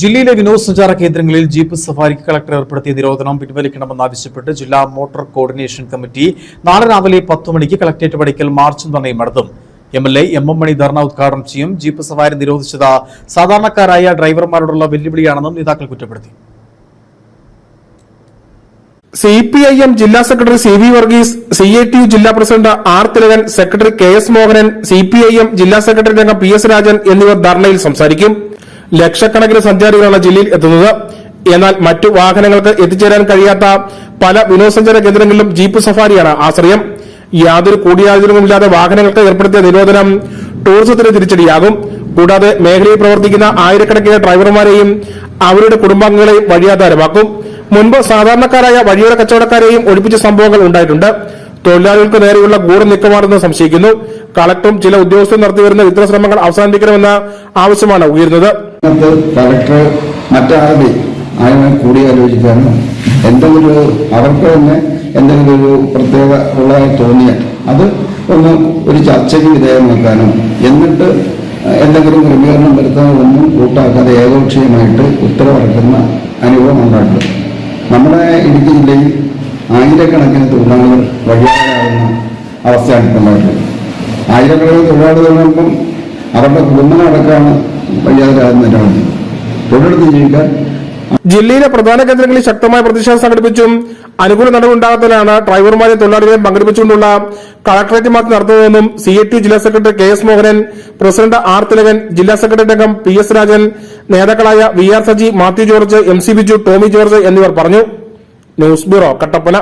ജില്ലയിലെ വിനോദസഞ്ചാര കേന്ദ്രങ്ങളിൽ ജീപ്പ് സഫാരിക്ക് കളക്ടർ ഏർപ്പെടുത്തിയ നിരോധനം പിൻവലിക്കണമെന്നാവശ്യപ്പെട്ട് ജില്ലാ മോട്ടോർ കോർഡിനേഷൻ കമ്മിറ്റി നാളെ രാവിലെ പത്ത് മണിക്ക് കളക്ടറേറ്റ് പടിക്കൽ മാർച്ചും ധർണയും നടത്തും. M L A M M Mani ധർണ ഉദ്ഘാടനം ചെയ്യും. ജീപ്പ് സഫാരി നിരോധിച്ചത് സാധാരണക്കാരായ ഡ്രൈവർമാരോടുള്ള വെല്ലുവിളിയാണെന്നും നേതാക്കൾ കുറ്റപ്പെടുത്തി. സി പി ഐ എം ജില്ലാ secretary C V Varghese C A T U ജില്ലാ president R Thilakan secretary K S Mohanan C P I M ജില്ലാ സെക്രട്ടറി രംഗം പി എസ് രാജൻ എന്നിവർ ധർണയിൽ സംസാരിക്കും. ലക്ഷക്കണക്കിന് സഞ്ചാരികളാണ് ജില്ലയിൽ എത്തുന്നത്. എന്നാൽ മറ്റു വാഹനങ്ങൾക്ക് എത്തിച്ചേരാൻ കഴിയാത്ത പല വിനോദസഞ്ചാര കേന്ദ്രങ്ങളിലും ജീപ്പ് സഫാരിയാണ് ആശ്രയം. യാതൊരു കൂടിയാലോചനകളില്ലാതെ വാഹനങ്ങൾക്ക് ഏർപ്പെടുത്തിയ നിരോധനം ടൂറിസത്തിന് തിരിച്ചടിയാകും. കൂടാതെ മേഖലയിൽ പ്രവർത്തിക്കുന്ന ആയിരക്കണക്കിന് ഡ്രൈവർമാരെയും അവരുടെ കുടുംബാംഗങ്ങളെയും വഴിയാധാരമാക്കും. മുൻപ് സാധാരണക്കാരായ വഴിയോര കച്ചവടക്കാരെയും ഒഴിപ്പിച്ച സംഭവങ്ങൾ ഉണ്ടായിട്ടുണ്ട്. തൊഴിലാളികൾക്ക് നേരെയുള്ള ഗൂഢനീക്കമാണെന്ന് സംശയിക്കുന്നു. കളക്ടറും ചില ഉദ്യോഗസ്ഥരും നടത്തിവരുന്ന ഇത്തരം ശ്രമങ്ങൾ അവസാനിപ്പിക്കണമെന്ന ആവശ്യമാണ് ഉയരുന്നത്. ഇതിനകത്ത് കളക്ടർ മറ്റാരുടെ ആരും കൂടിയാലോചിക്കാനും? എന്തെങ്കിലും ഒരു അവർക്ക് തന്നെ എന്തെങ്കിലും ഒരു പ്രത്യേക ഉള്ളതായി തോന്നിയാൽ അത് ഒന്ന് ഒരു ചർച്ചയ്ക്ക് വിധേയമാക്കാനും എന്നിട്ട് എന്തെങ്കിലും ക്രമീകരണം വരുത്താനൊന്നും കൂട്ടാക്കാതെ ഏകപക്ഷീയമായിട്ട് ഉത്തരവിറക്കുന്ന അനുഭവം ഉണ്ടായിട്ടുണ്ട് നമ്മുടെ ഇടുക്കി ജില്ലയിൽ ആയിരക്കണക്കിന് തൊഴിലാളികൾ വഴിയാകുന്ന അവസ്ഥയാണ് ഇപ്പോൾ ആയിരക്കണക്കിന് തൊഴിലാളികൾ പറയുമ്പം അവരുടെ കുടുംബങ്ങളടക്കമാണ് ജില്ലയിലെ പ്രധാന കേന്ദ്രങ്ങളിൽ ശക്തമായ പ്രതിഷേധം സംഘടിപ്പിച്ചും അനുകൂല നടപടിയുണ്ടാകാത്തതിനാണ് ഡ്രൈവർമാരെയും തൊഴിലാളികളെയും പങ്കെടുപ്പിച്ചുകൊണ്ടുള്ള കളക്ടറേറ്റ് മാർച്ച് നടത്തുന്നതെന്നും സി എ ടി ജില്ലാ secretary K S Mohanan president R Thilakan ജില്ലാ സെക്രട്ടറി അംഗം പി എസ് രാജൻ നേതാക്കളായ V R Saji Mathew George M C Biju Tomy George എന്നിവർ പറഞ്ഞു. News bureau Kattappana.